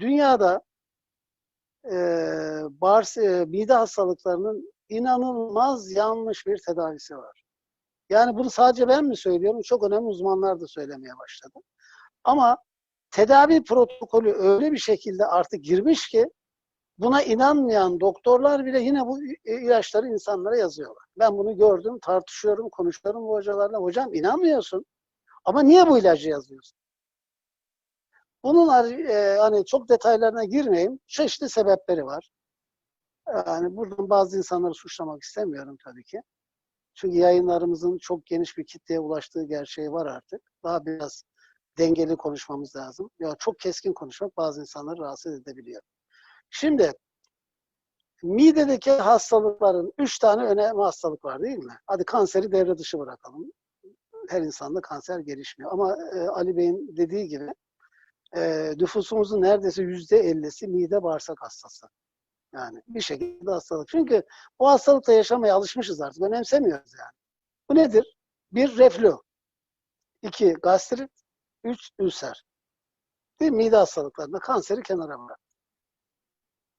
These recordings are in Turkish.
dünyada e, bağırs e, mide hastalıklarının inanılmaz yanlış bir tedavisi var. Yani bunu sadece ben mi söylüyorum? Çok önemli uzmanlar da söylemeye başladı. Ama tedavi protokolü öyle bir şekilde artık girmiş ki buna inanmayan doktorlar bile yine bu ilaçları insanlara yazıyorlar. Ben bunu gördüm, tartışıyorum, konuşuyorum bu hocalarla. Hocam inanmıyorsun ama niye bu ilacı yazıyorsun? Bunun e, hani çok detaylarına girmeyeyim. Çeşitli sebepleri var. Yani buradan bazı insanları suçlamak istemiyorum tabii ki. Çünkü yayınlarımızın çok geniş bir kitleye ulaştığı gerçeği var artık. Daha biraz dengeli konuşmamız lazım. Ya çok keskin konuşmak bazı insanları rahatsız edebiliyor. Şimdi midedeki hastalıkların üç tane önemli hastalık var değil mi? Hadi kanseri devre dışı bırakalım. Her insanda kanser gelişmiyor. Ama e, Ali Bey'in dediği gibi e, nüfusumuzun neredeyse yüzde ellisi mide bağırsak hastası. Yani bir şekilde hastalık. Çünkü bu hastalıkla yaşamaya alışmışız artık. Önemsemiyoruz yani. Bu nedir? Bir reflü. iki gastrit. Üç ülser. Bir mide hastalıklarında kanseri kenara bırak.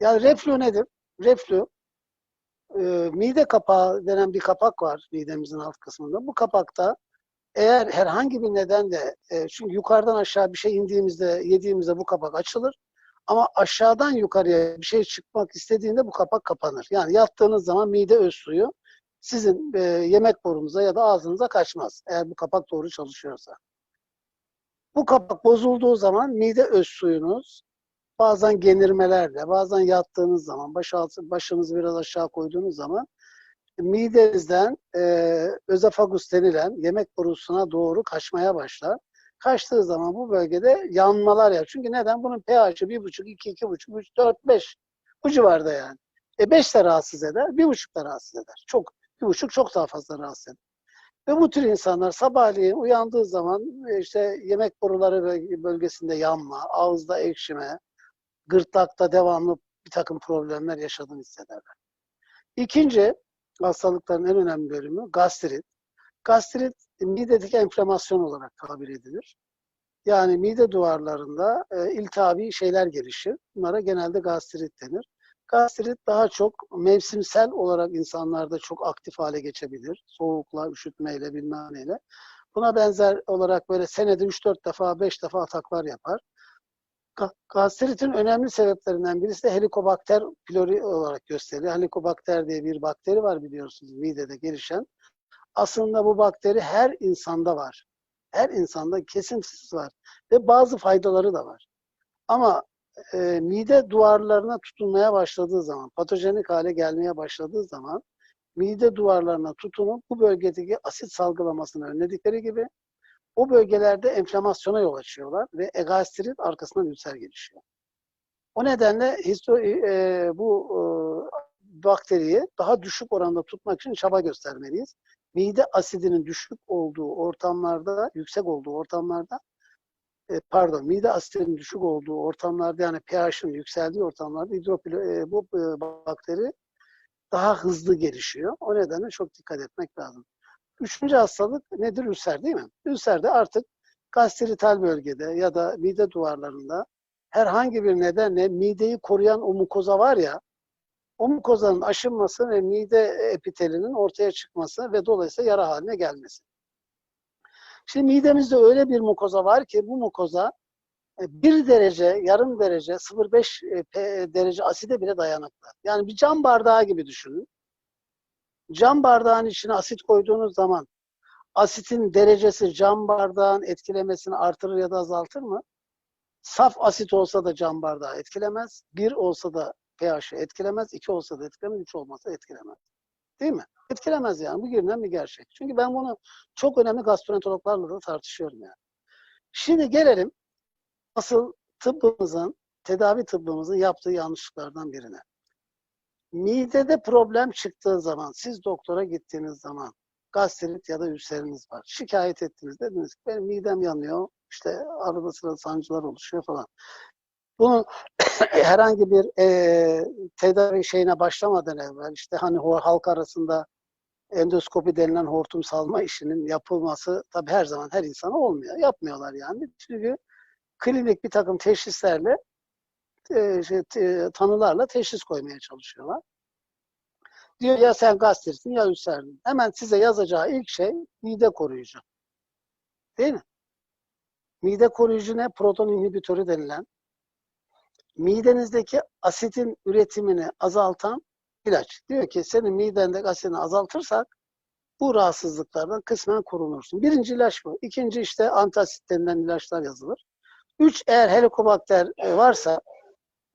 Yani reflü nedir? Reflü e, mide kapağı denen bir kapak var midemizin alt kısmında. Bu kapakta eğer herhangi bir nedenle e, çünkü yukarıdan aşağı bir şey indiğimizde yediğimizde bu kapak açılır. Ama aşağıdan yukarıya bir şey çıkmak istediğinde bu kapak kapanır. Yani yattığınız zaman mide öz suyu sizin e, yemek borunuza ya da ağzınıza kaçmaz. Eğer bu kapak doğru çalışıyorsa. Bu kapak bozulduğu zaman mide öz suyunuz bazen genirmelerle, bazen yattığınız zaman, baş altı, başınızı biraz aşağı koyduğunuz zaman midenizden e, özefagus denilen yemek borusuna doğru kaçmaya başlar. Kaçtığı zaman bu bölgede yanmalar ya. Çünkü neden? Bunun pH'i 1,5, 2, 2,5, 3, 4, 5. Bu civarda yani. E 5 de rahatsız eder, 1,5 da rahatsız eder. Çok, 1,5 çok daha fazla rahatsız eder. Ve bu tür insanlar sabahleyin uyandığı zaman işte yemek boruları bölgesinde yanma, ağızda ekşime, gırtlakta devamlı bir takım problemler yaşadığını hissederler. İkinci hastalıkların en önemli bölümü gastrit. Gastrit midedeki enflamasyon olarak tabir edilir. Yani mide duvarlarında e, iltihabi şeyler gelişir. Bunlara genelde gastrit denir. Gastrit daha çok mevsimsel olarak insanlarda çok aktif hale geçebilir. Soğukla, üşütmeyle, bilmem neyle. Buna benzer olarak böyle senede 3-4 defa, 5 defa ataklar yapar. Gastritin önemli sebeplerinden birisi de helikobakter pylori olarak gösteriyor. Helikobakter diye bir bakteri var biliyorsunuz midede gelişen. Aslında bu bakteri her insanda var. Her insanda kesintisiz var. Ve bazı faydaları da var. Ama e, mide duvarlarına tutunmaya başladığı zaman, patojenik hale gelmeye başladığı zaman mide duvarlarına tutunup bu bölgedeki asit salgılamasını önledikleri gibi o bölgelerde enflamasyona yol açıyorlar ve egastrit arkasından ülser gelişiyor. O nedenle e, bu e, bakteriyi daha düşük oranda tutmak için çaba göstermeliyiz. Mide asidinin düşük olduğu ortamlarda, yüksek olduğu ortamlarda e, pardon, mide asidinin düşük olduğu ortamlarda yani pH'in yükseldiği ortamlarda hidropilo, e, bu e, bakteri daha hızlı gelişiyor. O nedenle çok dikkat etmek lazım. Üçüncü hastalık nedir? Ülser değil mi? Ülser de artık gastrital bölgede ya da mide duvarlarında herhangi bir nedenle mideyi koruyan o mukoza var ya, o mukozanın aşınması ve mide epitelinin ortaya çıkması ve dolayısıyla yara haline gelmesi. Şimdi midemizde öyle bir mukoza var ki bu mukoza e, bir derece, yarım derece, 0,5 e, derece aside bile dayanıklı. Yani bir cam bardağı gibi düşünün. Cam bardağın içine asit koyduğunuz zaman asitin derecesi cam bardağın etkilemesini artırır ya da azaltır mı? Saf asit olsa da cam bardağı etkilemez. Bir olsa da pH'i etkilemez. iki olsa da etkilemez. Üç olmasa etkilemez. Değil mi? Etkilemez yani. Bu görünen bir gerçek. Çünkü ben bunu çok önemli gastroenterologlarla da tartışıyorum yani. Şimdi gelelim asıl tıbbımızın, tedavi tıbbımızın yaptığı yanlışlıklardan birine. Midede problem çıktığı zaman, siz doktora gittiğiniz zaman gastrit ya da ülseriniz var. Şikayet ettiniz dediniz ki benim midem yanıyor, işte arada sırada sancılar oluşuyor falan. Bunu herhangi bir e, tedavi şeyine başlamadan evvel işte hani halk arasında endoskopi denilen hortum salma işinin yapılması tabi her zaman her insana olmuyor. Yapmıyorlar yani. Çünkü klinik bir takım teşhislerle e, şey, te- tanılarla teşhis koymaya çalışıyorlar. Diyor ya sen gastritin ya ülserin. Hemen size yazacağı ilk şey mide koruyucu. Değil mi? Mide koruyucu ne? Proton inhibitörü denilen midenizdeki asitin üretimini azaltan ilaç. Diyor ki senin midendeki asitini azaltırsak bu rahatsızlıklardan kısmen korunursun. Birinci ilaç bu. İkinci işte antasit denilen ilaçlar yazılır. Üç eğer helikobakter e, varsa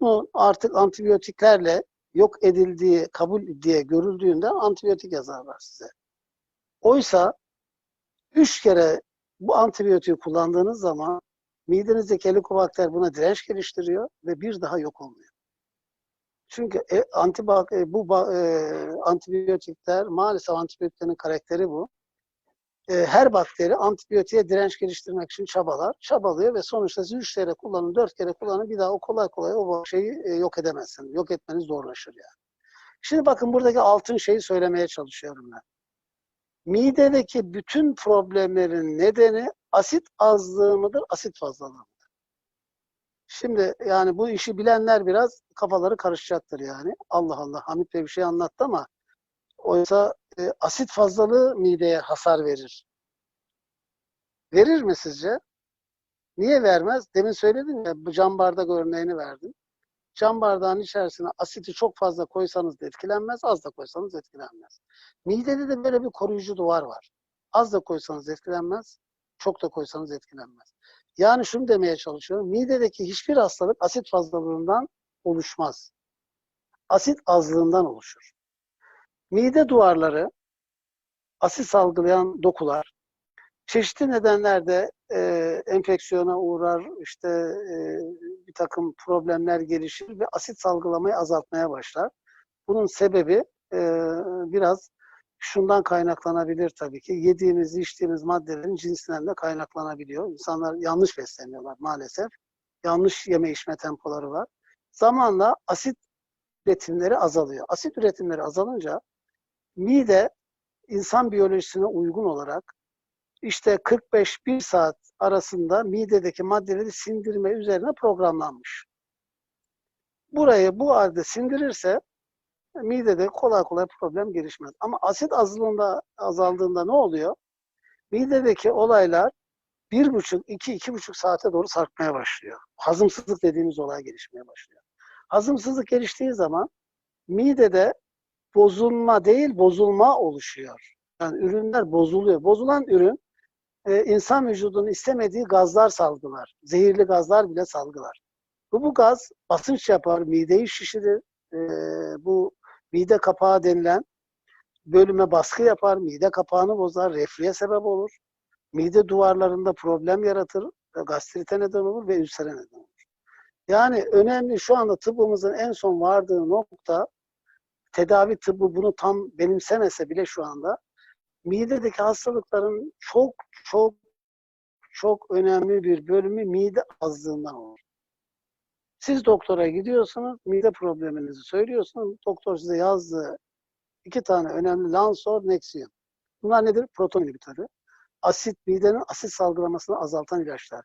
bu artık antibiyotiklerle yok edildiği, kabul diye görüldüğünde antibiyotik yazarlar size. Oysa üç kere bu antibiyotiği kullandığınız zaman midenizdeki helikobakter buna direnç geliştiriyor ve bir daha yok olmuyor. Çünkü e, antibak, e, bu e, antibiyotikler maalesef antibiyotiklerin karakteri bu. E, her bakteri antibiyotiğe direnç geliştirmek için çabalar, çabalıyor ve sonuçta siz üç kere kullanın, dört kere kullanın bir daha o kolay kolay o şeyi e, yok edemezsiniz. Yok etmeniz zorlaşır yani. Şimdi bakın buradaki altın şeyi söylemeye çalışıyorum ben. Midedeki bütün problemlerin nedeni asit azlığı mıdır, asit fazlalığı mıdır? Şimdi yani bu işi bilenler biraz kafaları karışacaktır yani. Allah Allah Hamit Bey bir şey anlattı ama oysa e, asit fazlalığı mideye hasar verir. Verir mi sizce? Niye vermez? Demin söyledim ya bu cam bardak örneğini verdim. Cam bardağın içerisine asiti çok fazla koysanız da etkilenmez, az da koysanız etkilenmez. Midede de böyle bir koruyucu duvar var. Az da koysanız etkilenmez, çok da koysanız etkilenmez. Yani şunu demeye çalışıyorum. Midedeki hiçbir hastalık asit fazlalığından oluşmaz. Asit azlığından oluşur. Mide duvarları, asit salgılayan dokular, çeşitli nedenlerde e, enfeksiyona uğrar, işte e, bir takım problemler gelişir ve asit salgılamayı azaltmaya başlar. Bunun sebebi e, biraz şundan kaynaklanabilir tabii ki. Yediğimiz, içtiğimiz maddelerin cinsinden de kaynaklanabiliyor. İnsanlar yanlış besleniyorlar maalesef. Yanlış yeme içme tempoları var. Zamanla asit üretimleri azalıyor. Asit üretimleri azalınca mide insan biyolojisine uygun olarak işte 45-1 saat arasında midedeki maddeleri sindirme üzerine programlanmış. Burayı bu halde sindirirse midede kolay kolay problem gelişmez. Ama asit azlığında azaldığında ne oluyor? Midedeki olaylar bir buçuk, iki, iki buçuk saate doğru sarkmaya başlıyor. Hazımsızlık dediğimiz olay gelişmeye başlıyor. Hazımsızlık geliştiği zaman midede bozulma değil, bozulma oluşuyor. Yani ürünler bozuluyor. Bozulan ürün e, insan vücudunun istemediği gazlar salgılar. Zehirli gazlar bile salgılar. Bu, bu gaz basınç yapar, mideyi şişirir. E, bu mide kapağı denilen bölüme baskı yapar, mide kapağını bozar, reflüye sebep olur. Mide duvarlarında problem yaratır, e, gastrite neden olur ve ülsere neden olur. Yani önemli şu anda tıbbımızın en son vardığı nokta tedavi tıbbı bunu tam benimsemese bile şu anda midedeki hastalıkların çok çok çok önemli bir bölümü mide azlığından olur. Siz doktora gidiyorsunuz, mide probleminizi söylüyorsunuz. Doktor size yazdığı iki tane önemli Lansor, Nexium. Bunlar nedir? Proton inhibitörü. Asit, midenin asit salgılamasını azaltan ilaçlar.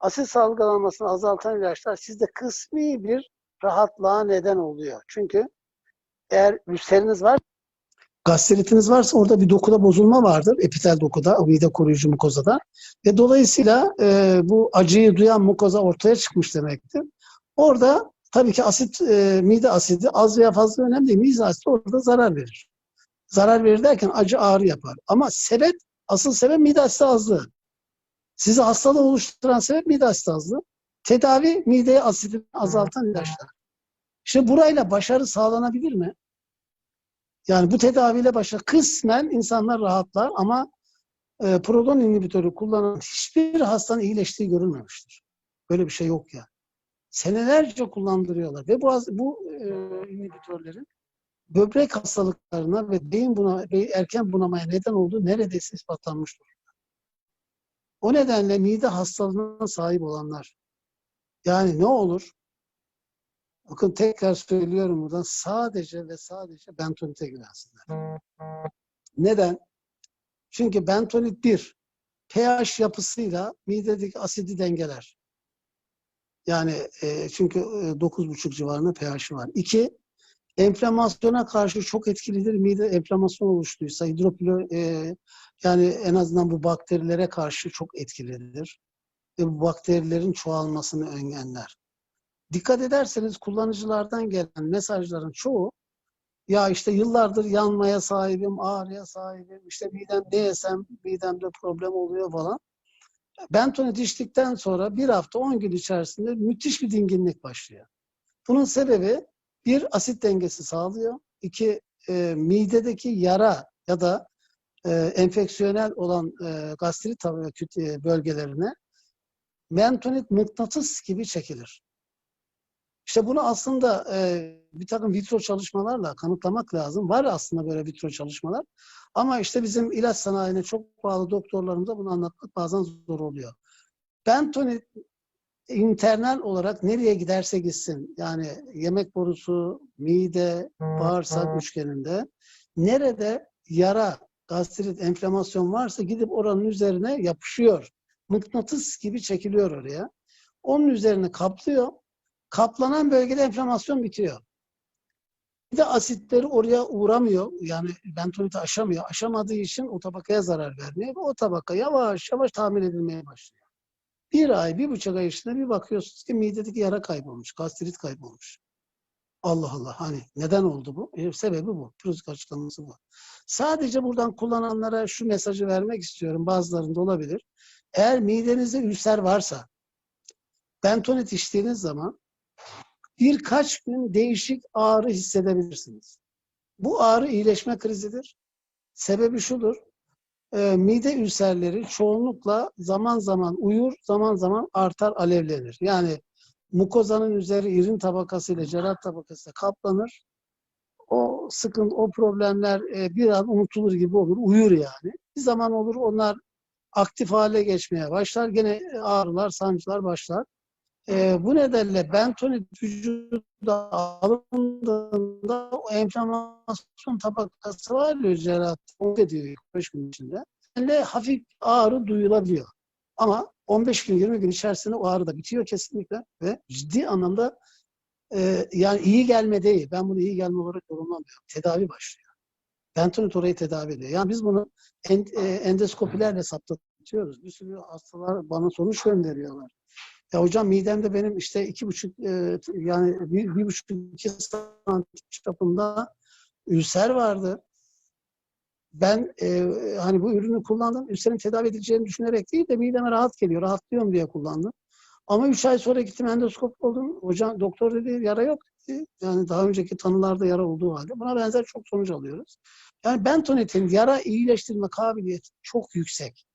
Asit salgılanmasını azaltan ilaçlar sizde kısmi bir rahatlığa neden oluyor. Çünkü eğer ülseriniz var, gastritiniz varsa orada bir dokuda bozulma vardır. Epitel dokuda, o mide koruyucu mukozada. Ve dolayısıyla e, bu acıyı duyan mukoza ortaya çıkmış demektir. Orada tabii ki asit, e, mide asidi az veya fazla önemli değil. Mide asidi orada zarar verir. Zarar verir derken acı ağrı yapar. Ama sebep, asıl sebep mide asidi azlığı. Sizi hastalığı oluşturan sebep mide asidi azlığı. Tedavi mideye asidini azaltan ilaçlar. İşte burayla başarı sağlanabilir mi? Yani bu tedaviyle başarı kısmen insanlar rahatlar ama e, proton inhibitörü kullanan hiçbir hastanın iyileştiği görülmemiştir. Böyle bir şey yok ya. Senelerce kullandırıyorlar ve bu bu e, inhibitörlerin böbrek hastalıklarına ve beyin buna erken bunamaya neden olduğu neredeyse ispatlanmış durumda. O nedenle mide hastalığına sahip olanlar yani ne olur? Bakın tekrar söylüyorum buradan sadece ve sadece bentonite güvensinler. Neden? Çünkü bentonit bir pH yapısıyla midedeki asidi dengeler. Yani e, çünkü e, 9,5 civarında pH'i var. İki, enflamasyona karşı çok etkilidir. Mide enflamasyon oluştuysa hidropilo e, yani en azından bu bakterilere karşı çok etkilidir. Ve bu bakterilerin çoğalmasını engeller. Dikkat ederseniz kullanıcılardan gelen mesajların çoğu ya işte yıllardır yanmaya sahibim, ağrıya sahibim, işte midem ne midemde problem oluyor falan. Bentonit içtikten sonra bir hafta 10 gün içerisinde müthiş bir dinginlik başlıyor. Bunun sebebi bir asit dengesi sağlıyor. İki e, midedeki yara ya da e, enfeksiyonel olan e, gastrit küt- bölgelerine bentonit mıknatıs gibi çekilir. İşte bunu aslında e, bir takım vitro çalışmalarla kanıtlamak lazım. Var aslında böyle vitro çalışmalar. Ama işte bizim ilaç sanayine çok bağlı doktorlarımıza bunu anlatmak bazen zor oluyor. Bentonit internal olarak nereye giderse gitsin yani yemek borusu, mide, bağırsak üçgeninde nerede yara, gastrit, enflamasyon varsa gidip oranın üzerine yapışıyor. Mıknatıs gibi çekiliyor oraya. Onun üzerine kaplıyor. Kaplanan bölgede enflamasyon bitiyor. Bir de asitleri oraya uğramıyor. Yani bentoniti aşamıyor. Aşamadığı için o tabakaya zarar vermiyor. Ve o tabaka yavaş yavaş tamir edilmeye başlıyor. Bir ay, bir buçuk ay içinde bir bakıyorsunuz ki midedeki yara kaybolmuş, gastrit kaybolmuş. Allah Allah hani neden oldu bu? E, sebebi bu. Pürüzlük açıklaması bu. Sadece buradan kullananlara şu mesajı vermek istiyorum. Bazılarında olabilir. Eğer midenizde ülser varsa bentonit içtiğiniz zaman birkaç gün değişik ağrı hissedebilirsiniz. Bu ağrı iyileşme krizidir. Sebebi şudur. e, mide ülserleri çoğunlukla zaman zaman uyur, zaman zaman artar, alevlenir. Yani mukozanın üzeri irin tabakası ile cerat tabakası kaplanır. O sıkıntı, o problemler e, bir an unutulur gibi olur. Uyur yani. Bir zaman olur onlar aktif hale geçmeye başlar. Gene ağrılar, sancılar başlar. E, bu nedenle bentonit vücuda alındığında o enflamasyon tabakası var ya cerat, onu ediyor 5 gün içinde. Yani hafif ağrı duyulabiliyor. Ama 15 gün 20 gün içerisinde o ağrı da bitiyor kesinlikle ve ciddi anlamda e, yani iyi gelme değil. Ben bunu iyi gelme olarak yorumlamıyorum. Tedavi başlıyor. Bentonit orayı tedavi ediyor. Yani biz bunu en, e, endoskopilerle saptatıyoruz. Bir sürü hastalar bana sonuç gönderiyorlar. Ya hocam midemde benim işte iki buçuk e, yani bir, bir buçuk iki santim çapında ülser vardı. Ben e, hani bu ürünü kullandım. Ülserin tedavi edileceğini düşünerek değil de mideme rahat geliyor. Rahatlıyorum diye kullandım. Ama üç ay sonra gittim endoskop oldum. Hocam doktor dedi yara yok dedi. Yani daha önceki tanılarda yara olduğu halde. Buna benzer çok sonuç alıyoruz. Yani bentonitin yara iyileştirme kabiliyeti çok yüksek.